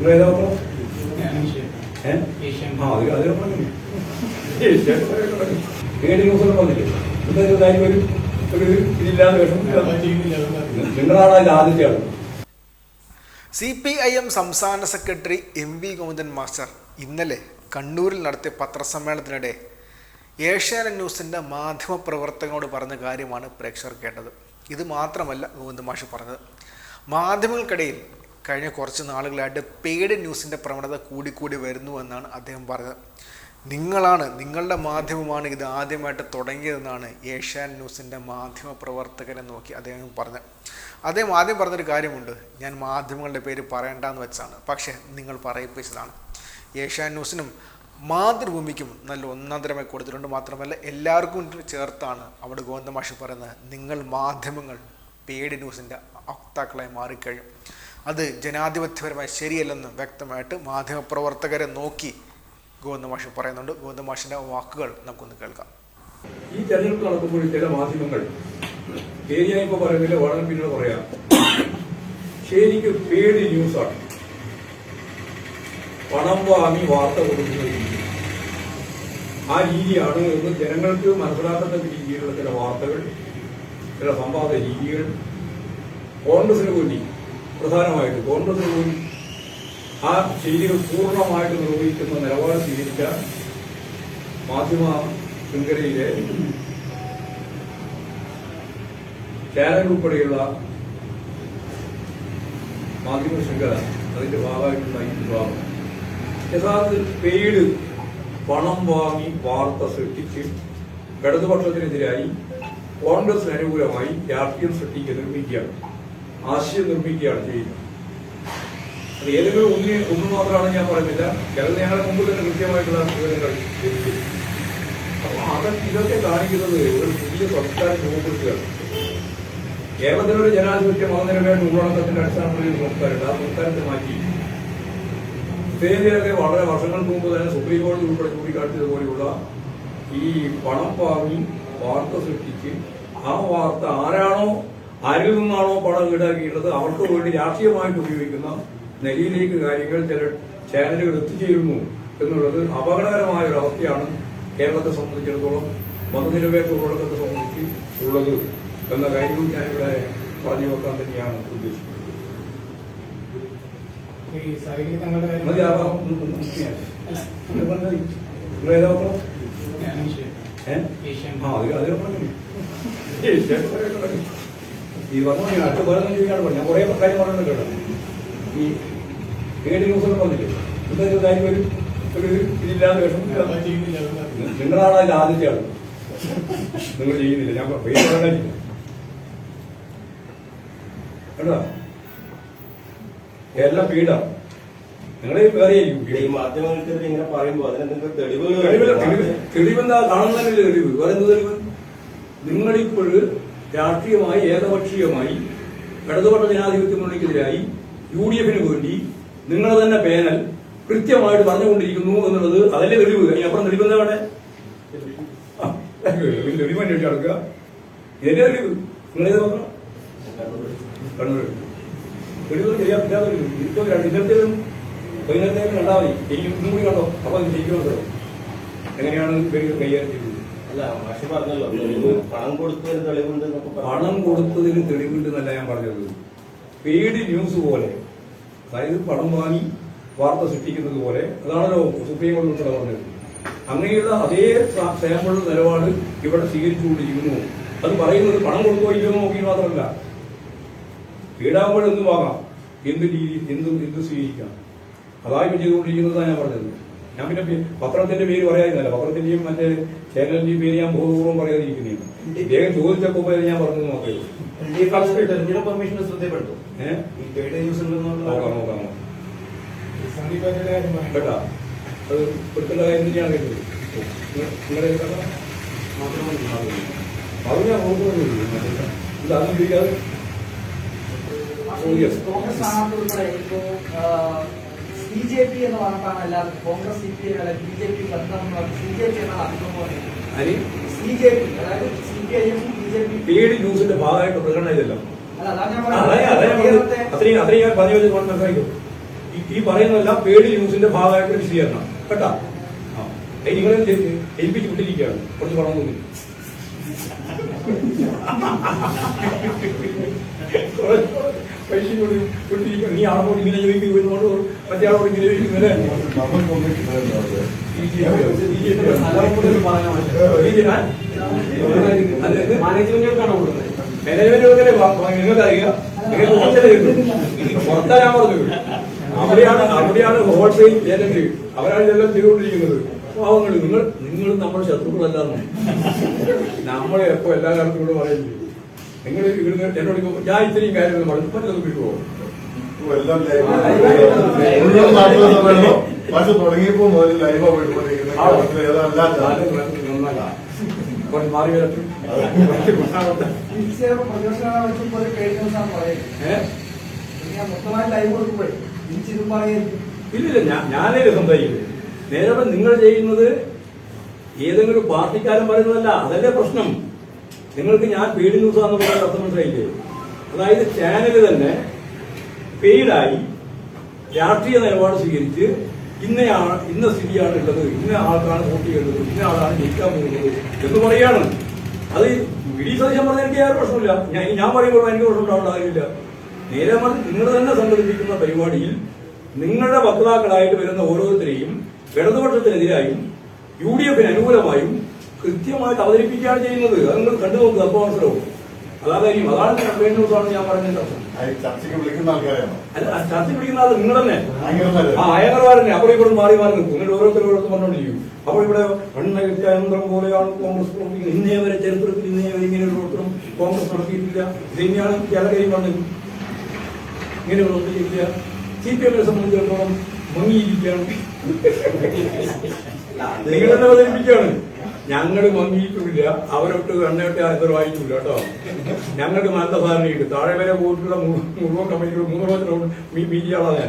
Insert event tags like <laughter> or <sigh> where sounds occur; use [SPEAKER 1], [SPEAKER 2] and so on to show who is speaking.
[SPEAKER 1] നിങ്ങൾ ഏതാ പത്രം ഏ?
[SPEAKER 2] ഏഷ്യൻ.
[SPEAKER 1] ആ അത് അതിനെ പറഞ്ഞു ഏഴ് ന്യൂസൊന്നും വന്നില്ലേ എന്താ ഇതായി ഒരു ഒരു ഇതില്ലാതെ വിഷമം നിങ്ങളാണ് അതിൽ ആദ്യത്തെ ആൾ
[SPEAKER 3] സി പി ഐ എം സംസ്ഥാന secretary M V Govindan master ഇന്നലെ കണ്ണൂരിൽ നടത്തിയ പത്രസമ്മേളനത്തിനിടെ ഏഷ്യാനെറ്റ് ന്യൂസിന്റെ മാധ്യമപ്രവർത്തകനോട് പറഞ്ഞ കാര്യമാണ് പ്രേക്ഷകർ കേട്ടത്. ഇത് മാത്രമല്ല ഗോവിന്ദ മാഷ് പറഞ്ഞത്. മാധ്യമങ്ങൾക്കിടയിൽ കഴിഞ്ഞ കുറച്ച് നാളുകളായിട്ട് പെയ്ഡ് ന്യൂസിന്റെ പ്രവണത കൂടിക്കൂടി വരുന്നു എന്നാണ് അദ്ദേഹം പറഞ്ഞത്. നിങ്ങളാണ് നിങ്ങളുടെ മാധ്യമമാണ് ഇത് ആദ്യമായിട്ട് തുടങ്ങിയതെന്നാണ് ഏഷ്യാൻ ന്യൂസിന്റെ മാധ്യമ പ്രവർത്തകരെ നോക്കി അദ്ദേഹം പറഞ്ഞത്. അദ്ദേഹം ആദ്യം പറഞ്ഞൊരു കാര്യമുണ്ട് ഞാൻ മാധ്യമങ്ങളുടെ പേര് പറയണ്ടെന്ന് വെച്ചാണ് പക്ഷേ നിങ്ങൾ പറയിപ്പിച്ചതാണ്. ഏഷ്യാൻ ന്യൂസിനും മാതൃഭൂമിക്കും നല്ല ഒന്നാന്തരമായി കൊടുത്തിട്ടുണ്ട്. മാത്രമല്ല എല്ലാവർക്കും ചേർത്താണ് അവിടെ ഗോവിന്ദമാഷി പറയുന്നത് നിങ്ങൾ മാധ്യമങ്ങൾ പേഡ് ന്യൂസിന്റെ വക്താക്കളായി മാറിക്കഴിയും അത് ജനാധിപത്യപരമായി ശരിയല്ലെന്ന് വ്യക്തമായിട്ട് മാധ്യമപ്രവർത്തകരെ നോക്കി ഗോവിന്ദമാഷി പറയുന്നുണ്ട്. ഗോവിന്ദമാഷിന്റെ വാക്കുകൾ നമുക്കൊന്ന് കേൾക്കാം.
[SPEAKER 1] ഈ തെരഞ്ഞെടുപ്പ് നടക്കുമ്പോൾ ചില മാധ്യമങ്ങൾ വളരെ പിന്നീട് പറയാം. ശരിക്കും പേടി ന്യൂസാണ് പണം വാങ്ങി വാർത്ത കൊടുക്കുന്ന രീതി. ആ രീതിയാണ് എന്ന് ജനങ്ങൾക്ക് മനസ്സിലാക്കത്തക്ക രീതിയിലുള്ള ചില വാർത്തകൾ ചില സംവാദ രീതികൾ. കോൺഗ്രസിന് വേണ്ടി പ്രധാനമായിട്ട് കോൺഗ്രസ് പോലും ആ ശൈലികൾ പൂർണമായിട്ട് നിർവഹിക്കുന്ന നിലപാട് സ്വീകരിച്ച മാധ്യമ ശൃംഖലയിലെ ചാനൽ ഉൾപ്പെടെയുള്ള മാധ്യമ ശൃംഖല അതിന്റെ ഭാഗമായിട്ടുള്ള ഈ വിഭാഗം. യഥാർത്ഥത്തിൽ പെയ്ഡ് പണം വാങ്ങി വാർത്ത സൃഷ്ടിച്ച് ഇടതുപക്ഷത്തിനെതിരായി കോൺഗ്രസിന് അനുകൂലമായി രാഷ്ട്രീയം സൃഷ്ടിക്കുക നിർമ്മിക്കുകയാണ്. ആശയം നിർമ്മിക്കുകയാണ് ചെയ്യുന്നത്. അത് ഏതെങ്കിലും ഒന്നിനെ ഒന്ന് മാത്രമാണ് ഞാൻ പറയുന്നില്ല. ചിലത് ഞങ്ങളുടെ മുമ്പ് തന്നെ കൃത്യമായിട്ടുള്ള വിവരങ്ങൾ ലഭിക്കും. അപ്പൊ അത് ഇതൊക്കെ കാണിക്കുന്നത് ഒരു പുതിയ സംസ്കാരം രൂപപ്പെടുത്തുകയാണ്. കേരളത്തിലൊരു ജനാധിപത്യ മതനിരപേക്ഷ ഉള്ളടക്കത്തിന്റെ അടിസ്ഥാനത്തിൽ ഒരു സംസ്കാരമുണ്ട്. ആ സംസ്കാരത്തെ മാറ്റി. ഉത്തരേന്ത്യയിലൊക്കെ വളരെ വർഷങ്ങൾക്ക് മുമ്പ് തന്നെ സുപ്രീം കോടതി ഉൾപ്പെടെ ചൂണ്ടിക്കാട്ടിയതുപോലെയുള്ള ഈ പണം വാങ്ങി വാർത്ത സൃഷ്ടിച്ച് ആ വാർത്ത ആരാണോ ആരിൽ നിന്നാണോ പണം ഈടാക്കിയിട്ടുള്ളത് അവർക്ക് വേണ്ടി രാഷ്ട്രീയമായിട്ട് ഉപയോഗിക്കുന്ന നിലയിലേക്ക് കാര്യങ്ങൾ ചില ചാനലുകൾ എത്തിച്ചേരുന്നു എന്നുള്ളത് അപകടകരമായ ഒരു അവസ്ഥയാണ് കേരളത്തെ സംബന്ധിച്ചിടത്തോളം മതനിരപേക്ഷ ഉള്ളടക്കത്തെ സംബന്ധിച്ച് ഉള്ളത് എന്ന കാര്യവും ഞാനിവിടെ പറഞ്ഞു വെക്കാൻ തന്നെയാണ് ഉദ്ദേശിക്കുന്നത്.
[SPEAKER 2] ഈ <laughs>
[SPEAKER 1] ഈ പറഞ്ഞു ഞാൻ അടുത്ത് വേറെ ചോദിക്കാണ് പറഞ്ഞു ഞാൻ കുറേ കാര്യം പറഞ്ഞു കേട്ടോ. ഈ ഏഴ് ന്യൂസൊക്കെ പറഞ്ഞില്ലേ എന്താ കാര്യം? ഒരു ഒരു ഇതില്ലാതെ വിഷമം. നിങ്ങളാണ് അതിൽ ആദ്യത്തെ ആൾ നിങ്ങൾ ചെയ്യുന്നില്ല. ഞാൻ പേര് പറയാനില്ല കേട്ടോ എല്ലാം പീഡാണ് നിങ്ങളെ വേറെ
[SPEAKER 4] ഈ മാധ്യമങ്ങൾക്കെതിരെ ഇങ്ങനെ പറയുമ്പോൾ തെളിവുകൾ വേണ്ടേ?
[SPEAKER 1] തെളിവ് തെളിവെന്താ? കാണുന്നതിന്റെ തെളിവ്. വേറെ എന്ത് തെളിവ്? നിങ്ങളിപ്പോൾ രാഷ്ട്രീയമായി ഏകപക്ഷീയമായി ഇടതുപക്ഷ ജനാധിപത്യ മുന്നണിക്കെതിരായി യു ഡി എഫിന് വേണ്ടി നിങ്ങൾ തന്നെ പേനൽ കൃത്യമായിട്ട് പറഞ്ഞുകൊണ്ടിരിക്കുന്നു എന്നുള്ളത് അതല്ലേ തെളിവ്? ഇനി അപ്പുറം തെളിവ് എന്താ വേണ്ടേ ആ, തെളിവ് അന്വേഷിച്ച് നടക്കുക ഇതല്ലേ തെളിവ്. നിങ്ങളേത് നോക്കണം? കണ്ണൂർ തെളിവ് ചെയ്യാൻ ഇപ്പൊ ഇന്നത്തേതും വൈകുന്നേരത്തേക്കും കണ്ടാൽ മതി. ഇനി ഇന്നും കൂടി കണ്ടോ? അപ്പൊ അത് ജയിക്കുന്നുണ്ടോ എങ്ങനെയാണ് ഇവർ കൈകാര്യം ചെയ്തത്?
[SPEAKER 4] പണം കൊടുത്തതിന് തെളിവുണ്ട്
[SPEAKER 1] എന്നല്ല ഞാൻ പറഞ്ഞത്. പെയ്ഡ് ന്യൂസ് പോലെ അതായത് പണം വാങ്ങി വാർത്ത സൃഷ്ടിക്കുന്നത് പോലെ അതാണല്ലോ സുപ്രീം കോടതി ഉൾപ്പെടെ പറഞ്ഞത്. അങ്ങനെയുള്ള അതേ സാ- സാമ്പിൾ നിലപാട് ഇവിടെ സ്വീകരിച്ചുകൊണ്ടിരിക്കുന്നു. അത് പറയുന്നത് പണം ഇല്ലയോ എന്ന് നോക്കി മാത്രമല്ല. വീടാകുമ്പോൾ എന്ത് വാങ്ങാം. എന്ത് രീതി എന്ത് എന്ത് സ്വീകരിക്കാം. അതായി ചെയ്തുകൊണ്ടിരിക്കുന്നതാണ് ഞാൻ പറഞ്ഞത്. ഞാൻ പിന്നെ പത്രത്തിന്റെ പേര് പറയാതിരുന്നല്ല പത്രത്തിന്റെയും മറ്റേ ചാനലിന്റെയും പേര് ഞാൻ ബോധപൂർവം പറയാതിരിക്കുന്നതാണ് ഇദ്ദേഹം ചോദിച്ചപ്പോ ഞാൻ
[SPEAKER 4] പറഞ്ഞു
[SPEAKER 1] നോക്കേ
[SPEAKER 2] പറയാം.
[SPEAKER 1] കേട്ടാ? അത് പെട്ടുള്ള കാര്യം തന്നെയാണ് നിങ്ങളുടെ അത് ഞാൻ നോക്കുന്നില്ല ഇത് അതൊന്നും ചോദിക്കാതെ
[SPEAKER 5] കോൺഗ്രസ് സ്ഥാനാർത്ഥി ഉൾപ്പെടെ ഇപ്പോ സി ജെ പി എന്ന് പറഞ്ഞിട്ടാണ് എല്ലാവർക്കും. കോൺഗ്രസ് സി പി ഐ അല്ല ബി ജെ പി ബന്ധം സി ജെ പി പറയുന്നത്
[SPEAKER 1] അരി
[SPEAKER 5] സി ജെ പി അതായത് C P I M B J P
[SPEAKER 1] പേടി ന്യൂസിന്റെ ഭാഗമായിട്ട് പ്രകടനം ഇതല്ലോ അത്രയും അത്രയും ഞാൻ പറഞ്ഞു ഈ- പറയുന്നതെല്ലാം പേടി ന്യൂസിന്റെ ഭാഗമായിട്ട് വിശദീകരണം. കേട്ടാ? നിങ്ങളെ ഏൽപ്പിച്ചു വിട്ടിരിക്കുകയാണ്. കുറച്ച് പണം തോന്നി പൈസ കൊണ്ട് നീ ആണോ ഇങ്ങനെ ചോദിക്കും ഇവനോട് ഇങ്ങനെ ഇങ്ങനെ
[SPEAKER 5] മാനേജ്മെന്റുകൾക്കാണ് കൊടുക്കുന്നത്
[SPEAKER 1] നിങ്ങൾക്കറിയാം അവിടെയാണ് അവിടെയാണ് ഹോൾസെയിൽ ഏജന്റ് അവരാണ് ഇതെല്ലാം ചെയ്തുകൊണ്ടിരിക്കുന്നത് പാവങ്ങൾ നിങ്ങൾ നിങ്ങൾ നമ്മുടെ ശത്രുക്കളല്ലാന്ന് നമ്മളെ എപ്പോ എല്ലാ കാലത്തും കൂടെ പറയുന്നത് നിങ്ങൾ ഇവിടുന്ന് എന്നോട് ഞാൻ ഇത്രയും കാര്യങ്ങൾ പറഞ്ഞു പറ്റുന്നത് വിട്ടുപോകും
[SPEAKER 6] മുഴുവൻ <laughs> പക്ഷെ തുടങ്ങിയപ്പോ മുതൽ ലൈവാ ഏതല്ല
[SPEAKER 1] മാറി വരട്ടെ.
[SPEAKER 5] പറയുന്നത്
[SPEAKER 1] ഇല്ലില്ല ഞാൻ ഞാനേ സംസാരിക്കുന്നത് നേരെ നിങ്ങൾ ചെയ്യുന്നത് ഏതെങ്കിലും പാർട്ടിക്കാരൻ പറയുന്നതല്ല. അതല്ലേ പ്രശ്നം. നിങ്ങൾക്ക് ഞാൻ പെയ്ഡ് ന്യൂസ് ആണെന്ന് പറയുന്ന അർത്ഥം മനസ്സിലായില്ലേ? അതായത് ചാനൽ തന്നെ പെയ്ഡായി രാഷ്ട്രീയ നിലപാട് സ്വീകരിച്ച് ഇന്നയാണ് ഇന്ന സ്ഥിതിയാണ് ഉള്ളത് ഇന്ന ആൾക്കാണ് വോട്ട് ചെയ്യേണ്ടത് ഇന്ന ആളാണ് ജയിക്കാൻ പോകുന്നത് എന്ന് പറയുകയാണ് അത് വിഡി സദേശം സതീശൻ പറഞ്ഞ എനിക്ക് യാതൊരു പ്രശ്നമില്ല ഞാൻ ഞാൻ പറയുമ്പോൾ എനിക്ക് പ്രശ്നം ഉണ്ടാവേണ്ട കാര്യമില്ല. നേരെ മറിച്ച് നിങ്ങൾ തന്നെ സംഘടിപ്പിക്കുന്ന പരിപാടിയിൽ നിങ്ങളുടെ വക്താക്കളായിട്ട് വരുന്ന ഓരോരുത്തരെയും ഇടതുപക്ഷത്തിനെതിരായും യു ഡി എഫിന് അനുകൂലമായും കൃത്യമായിട്ട് അവതരിപ്പിക്കുകയാണ് ചെയ്യുന്നത്. അത് നിങ്ങൾ കണ്ടു അപ്പോൾ മനസ്സിലാവും. അതാ ഈ അതാണ് വേണ്ട കൊടുത്താണ് ഞാൻ പറഞ്ഞത്.
[SPEAKER 6] ചർച്ചയ്ക്ക് വിളിക്കുന്ന ആൾക്കാരാണോ?
[SPEAKER 1] അല്ല ചർച്ചയ്ക്ക് വിളിക്കുന്ന ആൾ നിങ്ങൾ തന്നെ. ആ അയങ്ങർമാരനെ അപ്പോൾ ഇവിടെ മാറി മാറി നിൽക്കും. എന്നിട്ട് ഓരോരുത്തരും ഓരോരുത്തർ പറഞ്ഞുകൊണ്ടിരിക്കും. അപ്പോൾ ഇവിടെ യന്ത്രം പോലെയാണ് കോൺഗ്രസ് പ്രവർത്തിക്കുന്നത്. ഇന്നേ വരെ ചരിത്രത്തിൽ ഇന്നേ വരെ ഇങ്ങനെ ഒരു പ്രവർത്തനം കോൺഗ്രസ് നടത്തിയിട്ടില്ല. ഇത് തന്നെയാണ് കേരളക്കരയും പറഞ്ഞത് ഇങ്ങനെ പ്രവർത്തിച്ചിട്ടില്ല സി പി എമ്മിനെ സംബന്ധിച്ചിടത്തോളം മുങ്ങിയിരിക്കുകയാണ് നിങ്ങൾ തന്നെ അവതരിപ്പിക്കുകയാണ്. ഞങ്ങൾ മങ്ങിയിട്ടുമില്ല അവരൊട്ട് എണ്ണയൊട്ട് എന്തോ വായിച്ചില്ല കേട്ടോ. ഞങ്ങൾക്ക് നല്ല ധാരണയുണ്ട് താഴെ വരെ പോയിട്ടുള്ള മുഴുവൻ കമ്പനികൾ മൂന്ന് ബി ജി ആളാണ്